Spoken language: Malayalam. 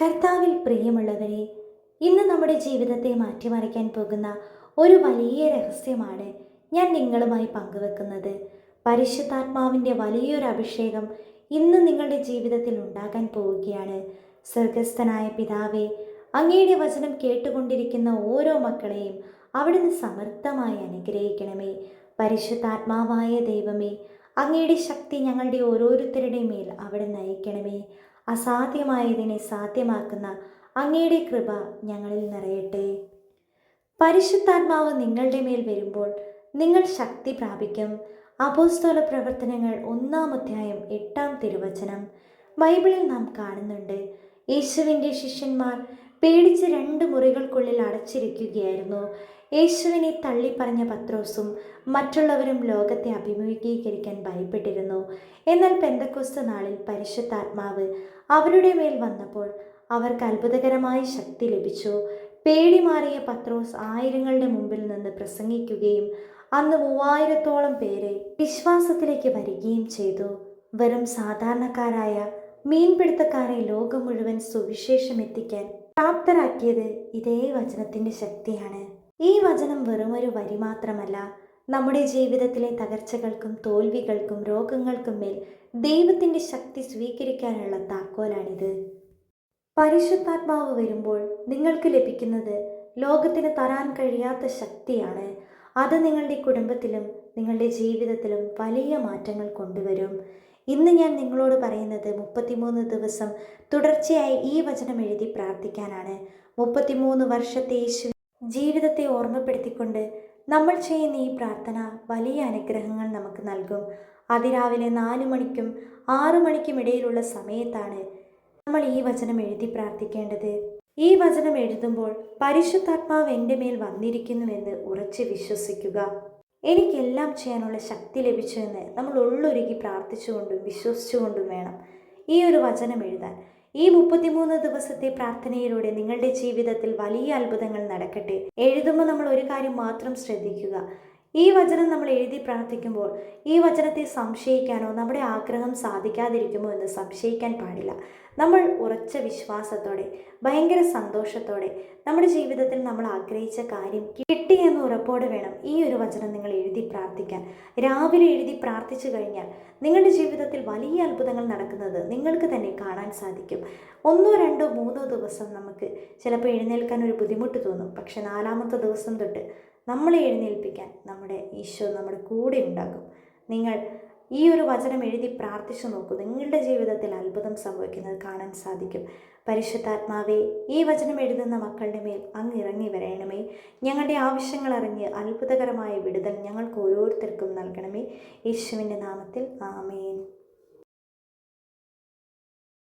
കർത്താവിൽ പ്രിയമുള്ളവരെ ഇന്ന് നമ്മുടെ ജീവിതത്തെ മാറ്റിമറിക്കാൻ പോകുന്ന ഒരു വലിയ രഹസ്യമാണ് ഞാൻ നിങ്ങളുമായി പങ്കുവെക്കുന്നത്. പരിശുദ്ധാത്മാവിന്റെ വലിയൊരു അഭിഷേകം ഇന്ന് നിങ്ങളുടെ ജീവിതത്തിൽ ഉണ്ടാകാൻ പോവുകയാണ്. സ്വർഗസ്ഥനായ പിതാവെ അങ്ങയുടെ വചനം കേട്ടുകൊണ്ടിരിക്കുന്ന ഓരോ മക്കളെയും അവിടുന്ന് സമർത്ഥമായി അനുഗ്രഹിക്കണമേ. പരിശുദ്ധാത്മാവായ ദൈവമേ അങ്ങയുടെ ശക്തി ഞങ്ങളുടെ ഓരോരുത്തരുടെയും മേൽ അവിടെ നയിക്കണമേ. അസാധ്യമായതിനെ സാധ്യമാക്കുന്ന അങ്ങയുടെ കൃപ ഞങ്ങളിൽ നിറയട്ടെ. പരിശുദ്ധാത്മാവ് നിങ്ങളുടെ മേൽ വരുമ്പോൾ നിങ്ങൾ ശക്തി പ്രാപിക്കും. അപോസ്തോല പ്രവർത്തനങ്ങൾ ഒന്നാം അധ്യായം എട്ടാം തിരുവചനം ബൈബിളിൽ നാം കാണുന്നുണ്ട്. യേശുവിന്റെ ശിഷ്യന്മാർ പേടിച്ച് രണ്ട് മുറികൾക്കുള്ളിൽ അടച്ചിരിക്കുകയായിരുന്നു. യേശുവിനെ തള്ളിപ്പറഞ്ഞ പത്രോസും മറ്റുള്ളവരും ലോകത്തെ അഭിമുഖീകരിക്കാൻ ഭയപ്പെട്ടിരുന്നു. എന്നാൽ പെന്തക്കോസ് നാളിൽ പരിശുദ്ധാത്മാവ് അവരുടെ മേൽ വന്നപ്പോൾ അവർക്ക് അത്ഭുതകരമായ ശക്തി ലഭിച്ചു. പേടി മാറിയ പത്രോസ് ആയിരങ്ങളുടെ മുമ്പിൽ നിന്ന് പ്രസംഗിക്കുകയും അന്ന് മൂവായിരത്തോളം പേരെ വിശ്വാസത്തിലേക്ക് വരികയും ചെയ്തു. വെറും സാധാരണക്കാരായ മീൻപിടുത്തക്കാരെ ലോകം മുഴുവൻ സുവിശേഷം എത്തിക്കാൻ പ്രാപ്തരാക്കിയത് ഇതേ വചനത്തിന്റെ ശക്തിയാണ്. ഈ വചനം വെറുമൊരു വരി മാത്രമല്ല നമ്മുടെ ജീവിതത്തിലെ തകർച്ചകൾക്കും തോൽവികൾക്കും രോഗങ്ങൾക്കും മേൽ ദൈവത്തിന്റെ ശക്തി സ്വീകരിക്കാനുള്ള താക്കോലാണിത്. പരിശുദ്ധാത്മാവ് വരുമ്പോൾ നിങ്ങൾക്ക് ലഭിക്കുന്നത് ലോകത്തിന് തരാൻ കഴിയാത്ത ശക്തിയാണ്. അത് നിങ്ങളുടെ കുടുംബത്തിലും നിങ്ങളുടെ ജീവിതത്തിലും വലിയ മാറ്റങ്ങൾ കൊണ്ടുവരും. ഇന്ന് ഞാൻ നിങ്ങളോട് പറയുന്നത് മുപ്പത്തിമൂന്ന് ദിവസം തുടർച്ചയായി ഈ വചനം എഴുതി പ്രാർത്ഥിക്കാനാണ്. മുപ്പത്തിമൂന്ന് വർഷത്തെ യേശു ജീവിതത്തെ ഓർമ്മപ്പെടുത്തിക്കൊണ്ട് നമ്മൾ ചെയ്യുന്ന ഈ പ്രാർത്ഥന വലിയ അനുഗ്രഹങ്ങൾ നമുക്ക് നൽകും. അതിരാവിലെ നാല് മണിക്കും ആറു മണിക്കും ഇടയിലുള്ള സമയത്താണ് നമ്മൾ ഈ വചനം എഴുതി പ്രാർത്ഥിക്കേണ്ടത്. ഈ വചനം എഴുതുമ്പോൾ പരിശുദ്ധാത്മാവ് എന്റെ മേൽ വന്നിരിക്കുന്നുവെന്ന് ഉറച്ച് വിശ്വസിക്കുക. എനിക്കെല്ലാം ചെയ്യാനുള്ള ശക്തി ലഭിച്ചു എന്ന് നമ്മൾ ഉള്ളൊരുക്കി പ്രാർത്ഥിച്ചുകൊണ്ടും വിശ്വസിച്ചുകൊണ്ടും വേണം ഈ ഒരു വചനം എഴുതാൻ. ഈ മുപ്പത്തിമൂന്ന് ദിവസത്തെ പ്രാർത്ഥനയിലൂടെ നിങ്ങളുടെ ജീവിതത്തിൽ വലിയ അത്ഭുതങ്ങൾ നടക്കട്ടെ. എഴുതുമ്പോൾ നമ്മൾ ഒരു കാര്യം മാത്രം ശ്രദ്ധിക്കുക. ഈ വചനം നമ്മൾ എഴുതി പ്രാർത്ഥിക്കുമ്പോൾ ഈ വചനത്തെ സംശയിക്കാനോ നമ്മുടെ ആഗ്രഹം സാധിക്കാതിരിക്കുമോ എന്ന് സംശയിക്കാൻ പാടില്ല. നമ്മൾ ഉറച്ച വിശ്വാസത്തോടെ ഭയങ്കര സന്തോഷത്തോടെ നമ്മുടെ ജീവിതത്തിൽ നമ്മൾ ആഗ്രഹിച്ച കാര്യം കിട്ടി എന്ന് ഉറപ്പോടെ വേണം ഈ ഒരു വചനം നിങ്ങൾ എഴുതി പ്രാർത്ഥിക്കാൻ. രാവിലെ എഴുതി പ്രാർത്ഥിച്ചു കഴിഞ്ഞാൽ നിങ്ങളുടെ ജീവിതത്തിൽ വലിയ അത്ഭുതങ്ങൾ നടക്കുന്നത് നിങ്ങൾക്ക് തന്നെ കാണാൻ സാധിക്കും. ഒന്നോ രണ്ടോ മൂന്നോ ദിവസം നമുക്ക് ചിലപ്പോൾ എഴുന്നേൽക്കാൻ ഒരു ബുദ്ധിമുട്ട് തോന്നും. പക്ഷെ നാലാമത്തെ ദിവസം തൊട്ട് നമ്മളെ എഴുന്നേൽപ്പിക്കാൻ നമ്മുടെ ഈശോ നമ്മുടെ കൂടെ ഉണ്ടാകും. നിങ്ങൾ ഈ ഒരു വചനം എഴുതി പ്രാർത്ഥിച്ചു നോക്കൂ. നിങ്ങളുടെ ജീവിതത്തിൽ അത്ഭുതം സംഭവിക്കുന്നത് കാണാൻ സാധിക്കും. പരിശുദ്ധാത്മാവേ ഈ വചനം എഴുതുന്ന മക്കളുടെ മേൽ അങ്ങ് ഇറങ്ങി വരണമേ. ഞങ്ങളുടെ ആവശ്യങ്ങൾ അറിഞ്ഞ് അത്ഭുതകരമായ വിടുതൽ ഞങ്ങൾക്ക് ഓരോരുത്തർക്കും നൽകണമേ. യേശുവിന്റെ നാമത്തിൽ ആമേൻ.